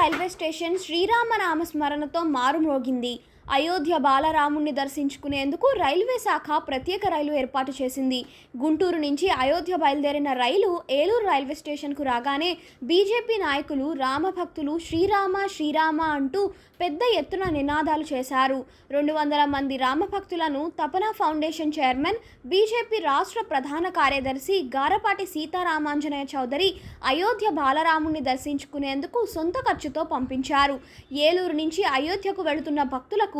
Railway station శ్రీరామనామ స్మరణతో మారుమ్రోగింది. అయోధ్య బాలరాముణ్ణి దర్శించుకునేందుకు రైల్వే శాఖ ప్రత్యేక రైలు ఏర్పాటు చేసింది. గుంటూరు నుంచి అయోధ్య బయలుదేరిన రైలు ఏలూరు రైల్వే స్టేషన్కు రాగానే బీజేపీ నాయకులు రామభక్తులు శ్రీరామ శ్రీరామ అంటూ పెద్ద ఎత్తున నినాదాలు చేశారు. రెండు వందల మంది రామభక్తులను తపన ఫౌండేషన్ చైర్మన్ బీజేపీ రాష్ట్ర ప్రధాన కార్యదర్శి గారపాటి సీతారామాంజనేయ చౌదరి అయోధ్య బాలరాముణ్ణి దర్శించుకునేందుకు సొంత ఖర్చుతో పంపించారు. ఏలూరు నుంచి అయోధ్యకు వెళుతున్న భక్తులకు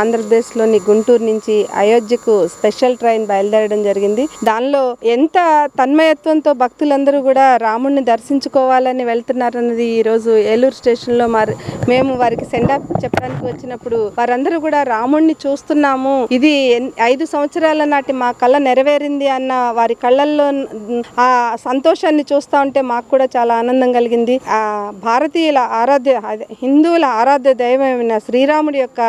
ఆంధ్రప్రదేశ్లోని గుంటూరు నుంచి అయోధ్యకు స్పెషల్ ట్రైన్ బయలుదేరడం జరిగింది. దానిలో ఎంత తన్మయత్వంతో భక్తులందరూ కూడా రాముడిని దర్శించుకోవాలని వెళ్తున్నారన్నది ఈరోజు ఏలూరు స్టేషన్లో మరి మేము వారికి సెండాప్ చెప్పడానికి వచ్చినప్పుడు వారందరూ కూడా రాముడిని చూస్తున్నాము. ఇది ఐదు సంవత్సరాల నాటి మా కళ నెరవేరింది అన్న వారి కళ్ళల్లో ఆ సంతోషాన్ని చూస్తూ ఉంటే మాకు కూడా చాలా ఆనందం కలిగింది. ఆ భారతీయుల ఆరాధ్య అదే హిందువుల ఆరాధ్య దైవమైన శ్రీరాముడి యొక్క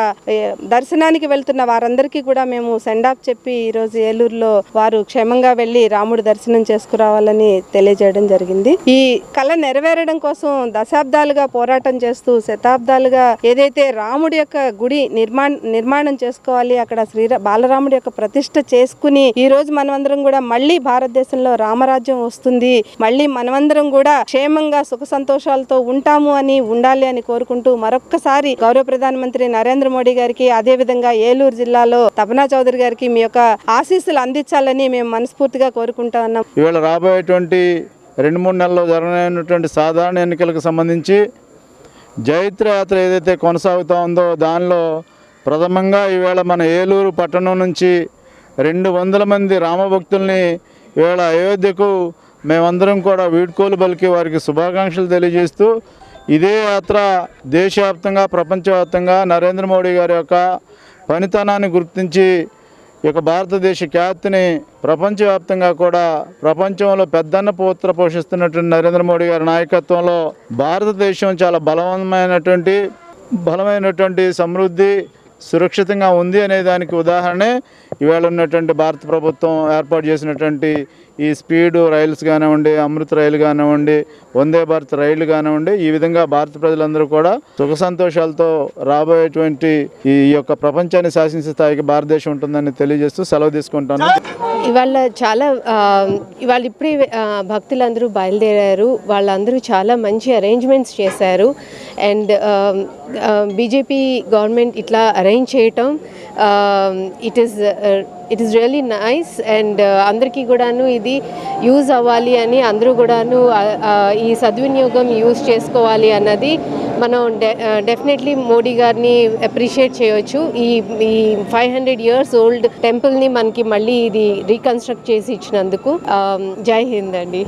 దర్శనానికి వెళ్తున్న వారందరికీ కూడా మేము సెండాప్ చెప్పి ఈరోజు ఏలూరులో వారు క్షేమంగా వెళ్ళి రాముడు దర్శనం చేసుకురావాలని తెలియజేయడం జరిగింది. ఈ కళ నెరవేరడం కోసం దశాబ్దాలుగా పోరాటం చేస్తూ శతాబ్దాలుగా ఏదైతే రాముడి యొక్క గుడి నిర్మాణ నిర్మాణం చేసుకోవాలి అక్కడ శ్రీరా బాలరాముడి యొక్క ప్రతిష్ట చేసుకుని ఈ రోజు మనమందరం కూడా మళ్ళీ భారతదేశంలో రామరాజ్యం వస్తుంది. మళ్ళీ మనమందరం కూడా క్షేమంగా సుఖ సంతోషాలతో ఉంటాము అని ఉండాలి అని కోరుకుంటూ మరొక్కసారి గౌరవ ప్రధానమంత్రి నరేంద్ర మోడీ గారికి అదేవిధంగా ఏలూరు జిల్లాలో తపనా చౌదరి గారికి మీ యొక్క ఆశీస్సులు అందించాలని మేము మనస్ఫూర్తిగా కోరుకుంటా ఉన్నాం. ఇవాళ రాబోయేటువంటి రెండు మూడు నెలల్లో జరగనటువంటి సాధారణ ఎన్నికలకు సంబంధించి జైత్ర యాత్ర ఏదైతే కొనసాగుతూ ఉందో దానిలో ప్రథమంగా ఈవేళ మన ఏలూరు పట్టణం నుంచి రెండు వందల మంది రామభక్తుల్ని ఈవేళ అయోధ్యకు మేమందరం కూడా వీడ్కోలు పలికి వారికి శుభాకాంక్షలు తెలియజేస్తూ ఇదే యాత్ర దేశవ్యాప్తంగా ప్రపంచవ్యాప్తంగా నరేంద్ర మోడీ గారి యొక్క పనితనాన్ని గుర్తించి ఈ యొక్క భారతదేశ ఖ్యాతిని ప్రపంచవ్యాప్తంగా కూడా ప్రపంచంలో పెద్దన్న పోత్ర పోషిస్తున్నటువంటి నరేంద్ర మోడీ గారి నాయకత్వంలో భారతదేశం చాలా బలవంతమైనటువంటి బలమైనటువంటి సమృద్ధి సురక్షితంగా ఉంది అనే దానికి ఉదాహరణే ఈవేళ ఉన్నటువంటి భారత ప్రభుత్వం ఏర్పాటు చేసినటువంటి ఈ స్పీడ్ రైల్స్ కానివ్వండి అమృత్ రైలు కానివ్వండి వందే భారత్ రైళ్ళు కానివ్వండి ఈ విధంగా భారత ప్రజలందరూ కూడా సుఖ సంతోషాలతో రాబోయేటువంటి ఈ యొక్క ప్రపంచాన్ని శాసించే స్థాయికి భారతదేశం ఉంటుందని తెలియజేస్తూ సెలవు తీసుకుంటాను ఇవాళ చాలా ఇవాళ ఇప్పుడే భక్తులందరూ బయలుదేరారు. వాళ్ళందరూ చాలా మంచి అరేంజ్మెంట్స్ చేశారు. అండ్ బీజేపీ గవర్నమెంట్ ఇట్లా అరేంజ్ చేయటం it is it is really nice and అందరికీ కూడాను ఇది యూజ్ అవ్వాలి అని అందరూ కూడాను ఈ సద్వినియోగం యూజ్ చేసుకోవాలి అన్నది మనం డె డెఫినెట్లీ మోడీ గారిని అప్రిషియేట్ చేయొచ్చు. ఈ ఈ ఫైవ్ హండ్రెడ్ ఇయర్స్ ఓల్డ్ టెంపుల్ని మనకి మళ్ళీ ఇది రీకన్స్ట్రక్ట్ చేసి ఇచ్చినందుకు జై హింద్ అండి.